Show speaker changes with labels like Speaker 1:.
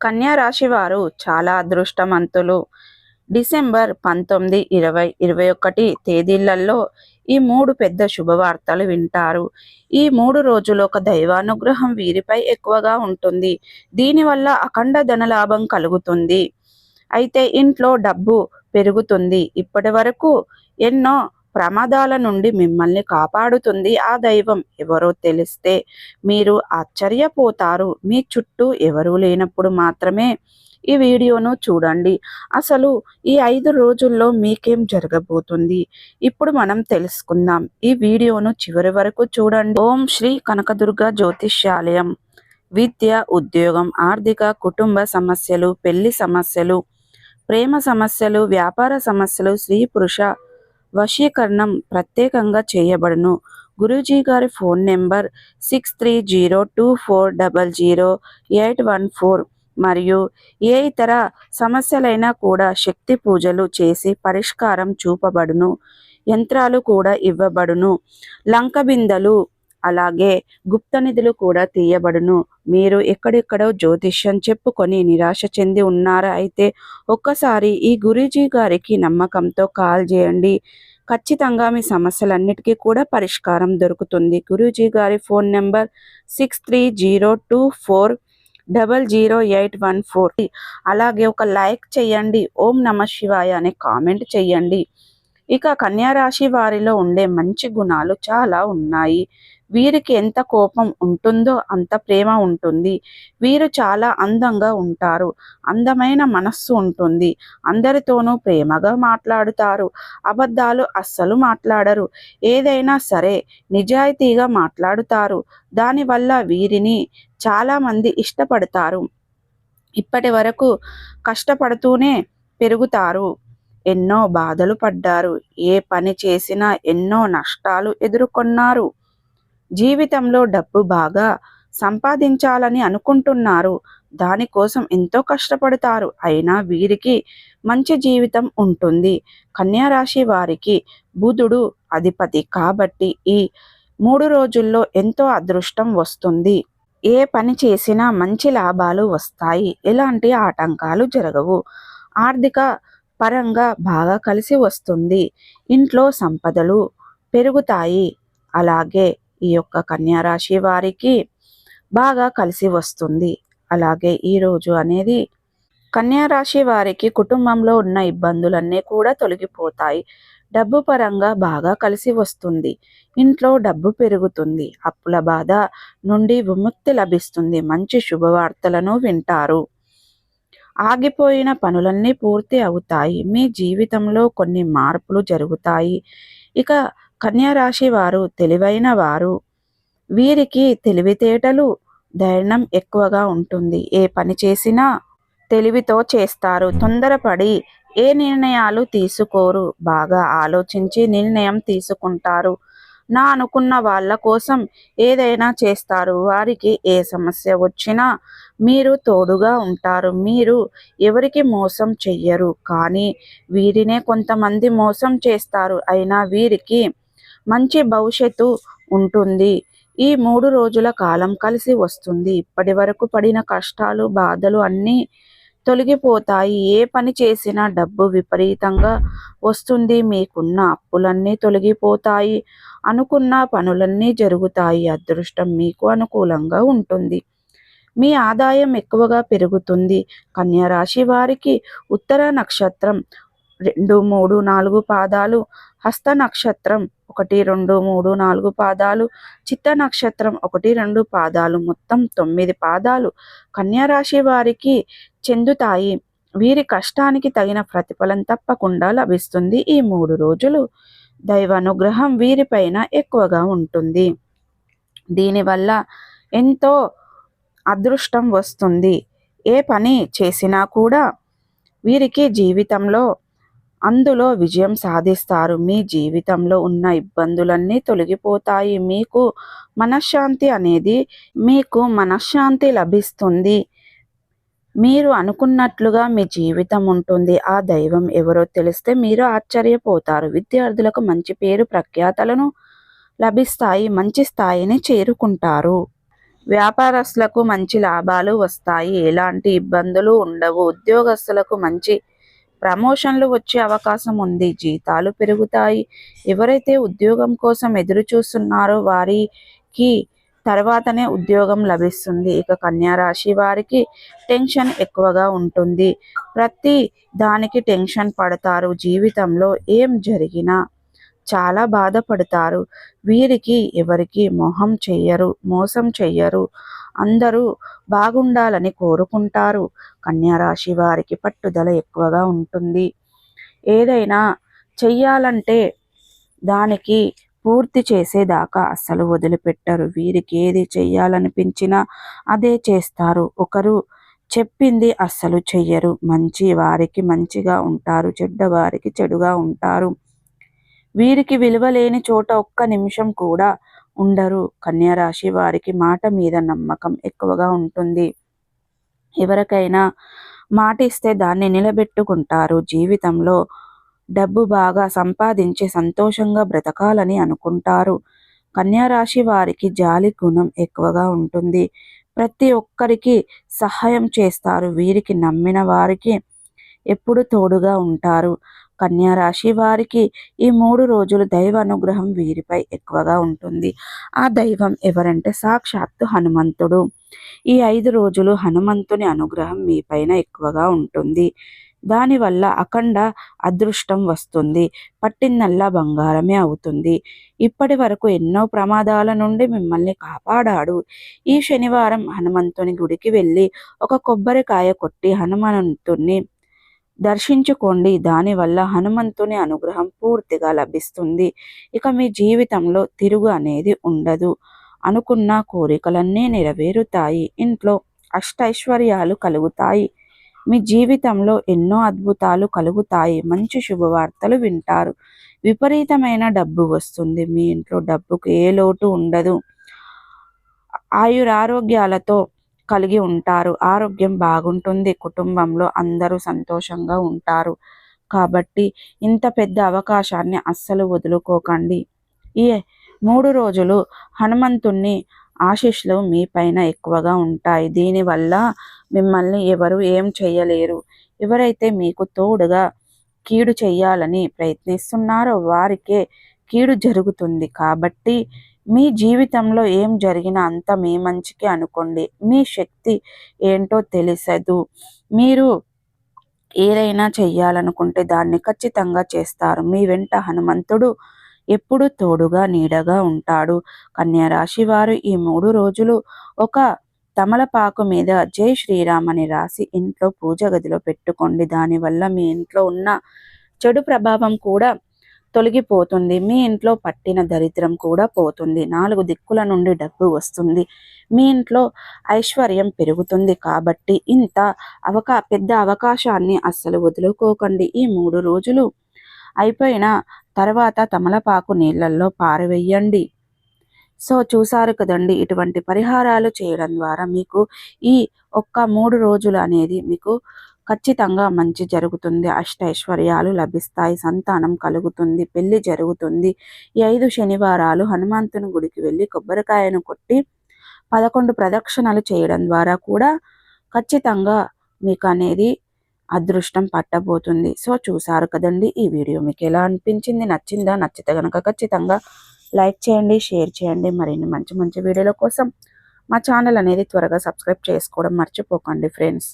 Speaker 1: కన్యా రాశి వారు చాలా అదృష్టవంతులు. డిసెంబర్ పంతొమ్మిది ఇరవై ఇరవై ఒకటి తేదీలలో ఈ మూడు పెద్ద శుభవార్తలు వింటారు. ఈ మూడు రోజులు ఒక దైవానుగ్రహం వీరిపై ఎక్కువగా ఉంటుంది. దీనివల్ల అఖండ ధనలాభం కలుగుతుంది. అయితే ఇంట్లో డబ్బు పెరుగుతుంది. ఇప్పటి వరకు ఎన్నో ప్రమాదాల నుండి మిమ్మల్ని కాపాడుతుంది ఆ దైవం. ఎవరో తెలిస్తే మీరు ఆశ్చర్యపోతారు. మీ చుట్టూ ఎవరూ లేనప్పుడు మాత్రమే ఈ వీడియోను చూడండి. అసలు ఈ ఐదు రోజుల్లో మీకేం జరగబోతుంది? ఇప్పుడు మనం తెలుసుకుందాం. ఈ వీడియోను చివరి వరకు చూడండి. ఓం శ్రీ కనకదుర్గ జ్యోతిష్యాలయం. విద్య ఉద్యోగం ఆర్థిక కుటుంబ సమస్యలు పెళ్ళి సమస్యలు ప్రేమ సమస్యలు వ్యాపార సమస్యలు స్త్రీ పురుష వశీకరణం ప్రత్యేకంగా చేయబడును. గురూజీ గారి phone number six three zero two four double zero eight one four మరియు ఏ ఇతర సమస్యలైనా కూడా శక్తి పూజలు చేసి పరిష్కారం చూపబడును. యంత్రాలు కూడా ఇవ్వబడును. లంక బిందెలు అలాగే గుప్త నిధులు కూడా తీయబడును. మీరు ఎక్కడెక్కడో జ్యోతిష్యం చెప్పుకొని నిరాశ చెంది ఉన్నారా అయితే ఒక్కసారి ఈ గురూజీ గారికి నమ్మకంతో కాల్ చేయండి. ఖచ్చితంగా మీ సమస్యలన్నిటికీ కూడా పరిష్కారం దొరుకుతుంది. గురూజీ గారి phone number six three zero two four double zero eight one four. అలాగే ఒక లైక్ చేయండి. ఓం నమ శివాయ అనే కామెంట్ చేయండి. ఇక కన్యారాశి వారిలో ఉండే మంచి గుణాలు చాలా ఉన్నాయి. వీరికి ఎంత కోపం ఉంటుందో అంత ప్రేమ ఉంటుంది. వీరు చాలా అందంగా ఉంటారు. అందమైన మనస్సు ఉంటుంది. అందరితోనూ ప్రేమగా మాట్లాడుతారు. అబద్ధాలు అస్సలు మాట్లాడరు. ఏదైనా సరే నిజాయితీగా మాట్లాడుతారు. దానివల్ల వీరిని చాలామంది ఇష్టపడతారు. ఇప్పటి వరకు కష్టపడుతూనే పెరుగుతారు. ఎన్నో బాధలు పడ్డారు. ఏ పని చేసినా ఎన్నో నష్టాలు ఎదుర్కొన్నారు. జీవితంలో డబ్బు బాగా సంపాదించాలని అనుకుంటున్నారు. దానికోసం ఎంతో కష్టపడతారు. అయినా వీరికి మంచి జీవితం ఉంటుంది. కన్యారాశి వారికి బుధుడు అధిపతి కాబట్టి ఈ మూడు రోజుల్లో ఎంతో అదృష్టం వస్తుంది. ఏ పని చేసినా మంచి లాభాలు వస్తాయి. ఎలాంటి ఆటంకాలు జరగవు. ఆర్థిక పరంగా బాగా కలిసి వస్తుంది. ఇంట్లో సంపదలు పెరుగుతాయి. అలాగే ఈ యొక్క కన్యారాశి వారికి బాగా కలిసి వస్తుంది. అలాగే ఈరోజు అనేది కన్యారాశి వారికి కుటుంబంలో ఉన్న ఇబ్బందులన్నీ కూడా తొలగిపోతాయి. డబ్బు పరంగా బాగా కలిసి వస్తుంది. ఇంట్లో డబ్బు పెరుగుతుంది. అప్పుల బాధ నుండి విముక్తి లభిస్తుంది. మంచి శుభవార్తలను వింటారు. ఆగిపోయిన పనులన్నీ పూర్తి అవుతాయి. మీ జీవితంలో కొన్ని మార్పులు జరుగుతాయి. ఇక కన్యారాశి వారు తెలివైన వారు. వీరికి తెలివితేటలు ధైర్యం ఎక్కువగా ఉంటుంది. ఏ పని చేసినా తెలివితో చేస్తారు. తొందరపడి ఏ నిర్ణయాలు తీసుకోరు. బాగా ఆలోచించి నిర్ణయం తీసుకుంటారు. నా అనుకున్న వాళ్ళ కోసం ఏదైనా చేస్తారు. వారికి ఏ సమస్య వచ్చినా మీరు తోడుగా ఉంటారు. మీరు ఎవరికి మోసం చెయ్యరు. కానీ వీరినే కొంతమంది మోసం చేస్తారు. అయినా వీరికి మంచి భవిష్యత్తు ఉంటుంది. ఈ మూడు రోజుల కాలం కలిసి వస్తుంది. ఇప్పటి వరకు పడిన కష్టాలు బాధలు అన్నీ తొలగిపోతాయి. ఏ పని చేసినా డబ్బు విపరీతంగా వస్తుంది. మీకున్న అప్పులన్నీ తొలగిపోతాయి. అనుకున్న పనులన్నీ జరుగుతాయి. అదృష్టం మీకు అనుకూలంగా ఉంటుంది. మీ ఆదాయం ఎక్కువగా పెరుగుతుంది. కన్యారాశి వారికి ఉత్తర నక్షత్రం రెండు మూడు నాలుగు పాదాలు హస్త నక్షత్రం ఒకటి రెండు మూడు నాలుగు పాదాలు చిత్త నక్షత్రం ఒకటి రెండు పాదాలు. మొత్తం తొమ్మిది పాదాలు కన్యారాశి వారికి చెందుతాయి. వీరి కష్టానికి తగిన ప్రతిఫలం తప్పకుండా లభిస్తుంది ఈ మూడు రోజులు. దైవ అనుగ్రహం వీరిపైన ఎక్కువగా ఉంటుంది. దీనివల్ల ఎంతో అదృష్టం వస్తుంది. ఏ పని చేసినా కూడా వీరికి జీవితంలో అందులో విజయం సాధిస్తారు. మీ జీవితంలో ఉన్న ఇబ్బందులన్నీ తొలగిపోతాయి. మీకు మనశ్శాంతి అనేది మీకు మనశ్శాంతి లభిస్తుంది. మీరు అనుకున్నట్లుగా మీ జీవితం ఉంటుంది. ఆ దైవం ఎవరో తెలిస్తే మీరు ఆశ్చర్యపోతారు. విద్యార్థులకు మంచి పేరు ప్రఖ్యాతలను లభిస్తాయి. మంచి స్థాయిని చేరుకుంటారు. వ్యాపారస్తులకు మంచి లాభాలు వస్తాయి. ఎలాంటి ఇబ్బందులు ఉండవు. ఉద్యోగస్తులకు మంచి ప్రమోషన్లు వచ్చే అవకాశం ఉంది. జీతాలు పెరుగుతాయి. ఎవరైతే ఉద్యోగం కోసం ఎదురు చూస్తున్నారో వారికి తర్వాతనే ఉద్యోగం లభిస్తుంది. ఇక కన్యా రాశి వారికి టెన్షన్ ఎక్కువగా ఉంటుంది. ప్రతి దానికి టెన్షన్ పడతారు. జీవితంలో ఏం జరిగినా చాలా బాధపడతారు. వీరికి ఎవరికి మొహం చెయ్యరు మోసం చెయ్యరు. అందరూ బాగుండాలని కోరుకుంటారు. కన్యారాశి వారికి పట్టుదల ఎక్కువగా ఉంటుంది. ఏదైనా చెయ్యాలంటే దానికి పూర్తి చేసేదాకా అస్సలు వదిలిపెట్టరు. వీరికి ఏది చెయ్యాలనిపించినా అదే చేస్తారు. ఒకరు చెప్పింది అస్సలు చెయ్యరు. మంచి వారికి మంచిగా ఉంటారు. చెడ్డ వారికి చెడుగా ఉంటారు. వీరికి విలువ లేని చోట ఒక్క నిమిషం కూడా ఉండరు. కన్యారాశి వారికి మాట మీద నమ్మకం ఎక్కువగా ఉంటుంది. ఎవరికైనా మాట ఇస్తే దాన్ని నిలబెట్టుకుంటారు. జీవితంలో డబ్బు బాగా సంపాదించి సంతోషంగా బ్రతకాలని అనుకుంటారు. కన్యారాశి వారికి జాలి గుణం ఎక్కువగా ఉంటుంది. ప్రతి ఒక్కరికి సహాయం చేస్తారు. వీరికి నమ్మిన వారికి ఎప్పుడు తోడుగా ఉంటారు. కన్యా రాశి వారికి ఈ మూడు రోజులు దైవ అనుగ్రహం వీరిపై ఎక్కువగా ఉంటుంది. ఆ దైవం ఎవరంటే సాక్షాత్తు హనుమంతుడు. ఈ ఐదు రోజులు హనుమంతుని అనుగ్రహం మీ పైన ఎక్కువగా ఉంటుంది. దానివల్ల అఖండ అదృష్టం వస్తుంది. పట్టిందల్లా బంగారమే అవుతుంది. ఇప్పటి వరకు ఎన్నో ప్రమాదాల నుండి మిమ్మల్ని కాపాడాడు. ఈ శనివారం హనుమంతుని గుడికి వెళ్ళి ఒక కొబ్బరికాయ కొట్టి హనుమంతుణ్ణి దర్శించుకోండి. దానివల్ల హనుమంతుని అనుగ్రహం పూర్తిగా లభిస్తుంది. ఇక మీ జీవితంలో తిరుగు అనేది ఉండదు. అనుకున్న కోరికలన్నీ నెరవేరుతాయి. ఇంట్లో అష్టైశ్వర్యాలు కలుగుతాయి. మీ జీవితంలో ఎన్నో అద్భుతాలు కలుగుతాయి. మంచి శుభవార్తలు వింటారు. విపరీతమైన డబ్బు వస్తుంది. మీ ఇంట్లో డబ్బుకు ఏ లోటు ఉండదు. ఆయురారోగ్యాలతో కలిగి ఉంటారు. ఆరోగ్యం బాగుంటుంది. కుటుంబంలో అందరూ సంతోషంగా ఉంటారు. కాబట్టి ఇంత పెద్ద అవకాశాన్ని అస్సలు వదులుకోకండి. ఈ మూడు రోజులు హనుమంతుణ్ణి ఆశీస్సులు మీ పైన ఎక్కువగా ఉంటాయి. దీనివల్ల మిమ్మల్ని ఎవరు ఏం చేయలేరు. ఎవరైతే మీకు తోడుగా కీడు చేయాలని ప్రయత్నిస్తున్నారో వారికే కీడు జరుగుతుంది. కాబట్టి మీ జీవితంలో ఏం జరిగినా అంత మీ మంచికి అనుకోండి. మీ శక్తి ఏంటో తెలిసదు. మీరు ఏదైనా చెయ్యాలనుకుంటే దాన్ని ఖచ్చితంగా చేస్తారు. మీ వెంట హనుమంతుడు ఎప్పుడు తోడుగా నీడగా ఉంటాడు. కన్యారాశి వారు ఈ మూడు రోజులు ఒక తమలపాకు మీద జై శ్రీరామ్ అని రాసి ఇంట్లో పూజ గదిలో పెట్టుకోండి. దానివల్ల మీ ఇంట్లో ఉన్న చెడు ప్రభావం కూడా తొలగిపోతుంది. మీ ఇంట్లో పట్టిన దరిద్రం కూడా పోతుంది. నాలుగు దిక్కుల నుండి డబ్బు వస్తుంది. మీ ఇంట్లో ఐశ్వర్యం పెరుగుతుంది కాబట్టి ఇంత అవకా పెద్ద అవకాశాన్ని అస్సలు వదులుకోకండి. ఈ మూడు రోజులు అయిపోయిన తర్వాత తమలపాకు నీళ్ళల్లో పారవేయండి. సో చూసారు కదండి ఇటువంటి పరిహారాలు చేయడం ద్వారా మీకు ఈ ఒక్క మూడు రోజులు అనేది మీకు ఖచ్చితంగా మంచి జరుగుతుంది. అష్టైశ్వర్యాలు లభిస్తాయి. సంతానం కలుగుతుంది. పెళ్ళి జరుగుతుంది. ఈ ఐదు శనివారాలు హనుమంతుని గుడికి వెళ్ళి కొబ్బరికాయను కొట్టి పదకొండు ప్రదక్షిణలు చేయడం ద్వారా కూడా ఖచ్చితంగా మీకు అనేది అదృష్టం పట్టబోతుంది. సో చూసారు కదండి ఈ వీడియో. మీకు ఎలా అనిపించింది? నచ్చిందా? నచ్చితే కనుక ఖచ్చితంగా లైక్ చేయండి షేర్ చేయండి. మరిన్ని మంచి మంచి వీడియోల కోసం మా ఛానల్ అనేది త్వరగా సబ్స్క్రైబ్ చేసుకోవడం మర్చిపోకండి ఫ్రెండ్స్.